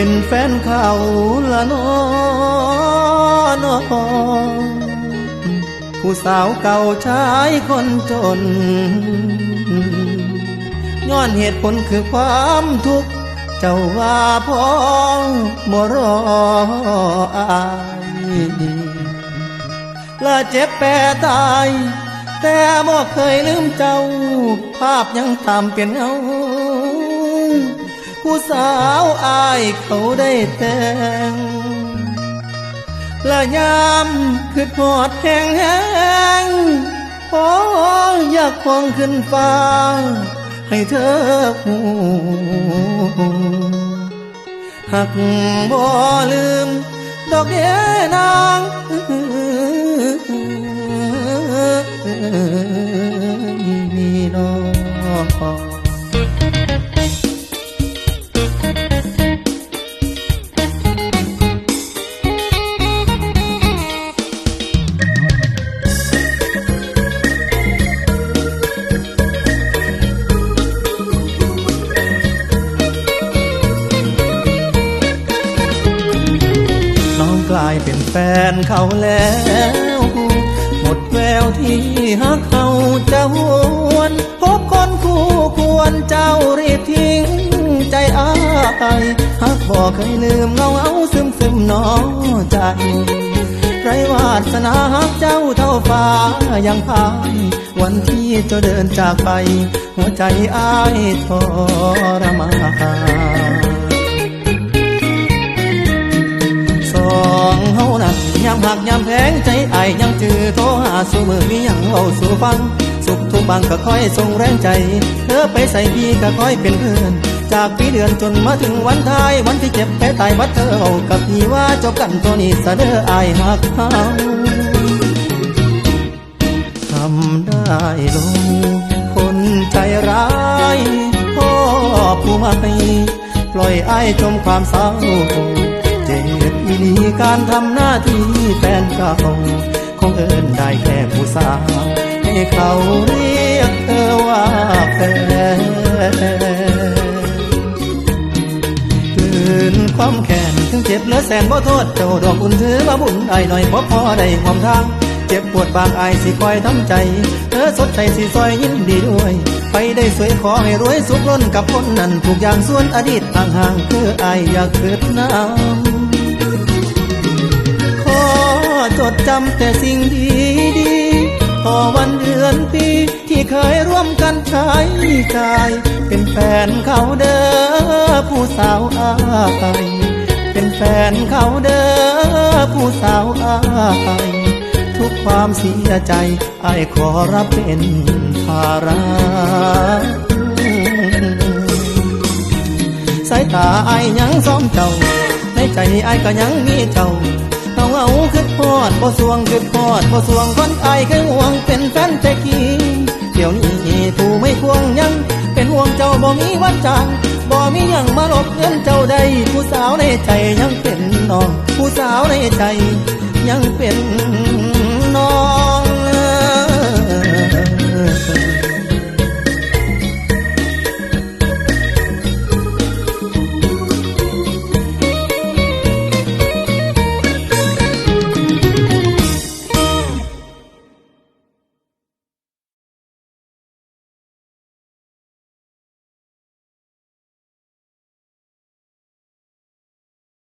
เป็นแฟนเขาละน้อนอผู้สาวเก่าชายคนจน ย้อนเหตุผลคือความทุกข์ เจ้าว่าพ้องบ่รออายและเจ็บแปรตาย แต่บ่เคยลืมเจ้า ภาพยังตามเป็นเงา ผู้สาวอายเขาได้แต่งละยามคือหอดแห้งแห้งพออยากควงขึ้นฟ้า ให้เธอหูหักบ่ลืม ดอกเดนาง ลายเป็นแฟนเขาแล้ว หมดแววที่หักเขาจะหวนพบคนคู่ควรเจ้ารีบทิ้งใจอายหักบอกเคยลืมเงาเอาซึมซึมนอใจไรวาสนาหักเจ้าเท่าฟ้ายังพายวันที่เจ้าเดินจากไป หัวใจอายทรมาน ยามหักยามแพงใจไอยังจือโทรหาสู่มือมียังเว้าสู่ฟัง สุขทุกบางก็คอยส่งแรงใจ เธอไปใส่พี่ก็คอยเป็นเพื่อน จากปีเดือนจนมาถึงวันท้าย วันที่เจ็บแผลตายวัดเธอเอากับพี่ว่าจบกันตัวนี้เสะเด้ออหักเขาทำได้ลงคนใจร้ายพ่อผู้ไม่ปล่อยไอจมความเศร้า ลีการทำหน้าที่แฟนเก่าคงเอินได้แค่ผู้สาวให้เขาเรียกเธอว่าแฟนคืนความแค้นถึงเจ็บเหลือแสนบ่โทษเจ้าดอกอุ่นถือว่าบุญไอายหน่อยพอพอได้ความทางเจ็บปวดบางอายสิคอยทำใจ เธอสดใจสิซอยยิ้มดีด้วย ไปได้สวยขอให้รวยสุขล้นกับคนนั้นทุกอย่างส่วนอดีตห่างๆคืออายอยากเกิดน้ำ จดจำแต่สิ่งดีดีๆต่อวันเดือนปีที่เคยร่วมกันใช้ใจาย เป็นแฟนเขาเด้อผู้สาวอายเป็นแฟนเขาเด้อผู้สาวอายทุกความเสียใจไอายขอรับเป็นภาระสายตาไอายยังซ้อมเจ้า ในใจไอายก็ยังมีเจ้า เขาเอาคือพอดบ่สวงคือพอดบ่สวงคนไอคือห่วงเป็นแฟนแต่กี้เดี๋ยวนี้ผู้ไม่ควงยัง เป็นห่วงเจ้าบ่มีวันจางบ่มีหยังมาลบเงินเจ้าใดผู้สาวในใจยังเป็นน้อง ผู้สาวในใจยังเป็น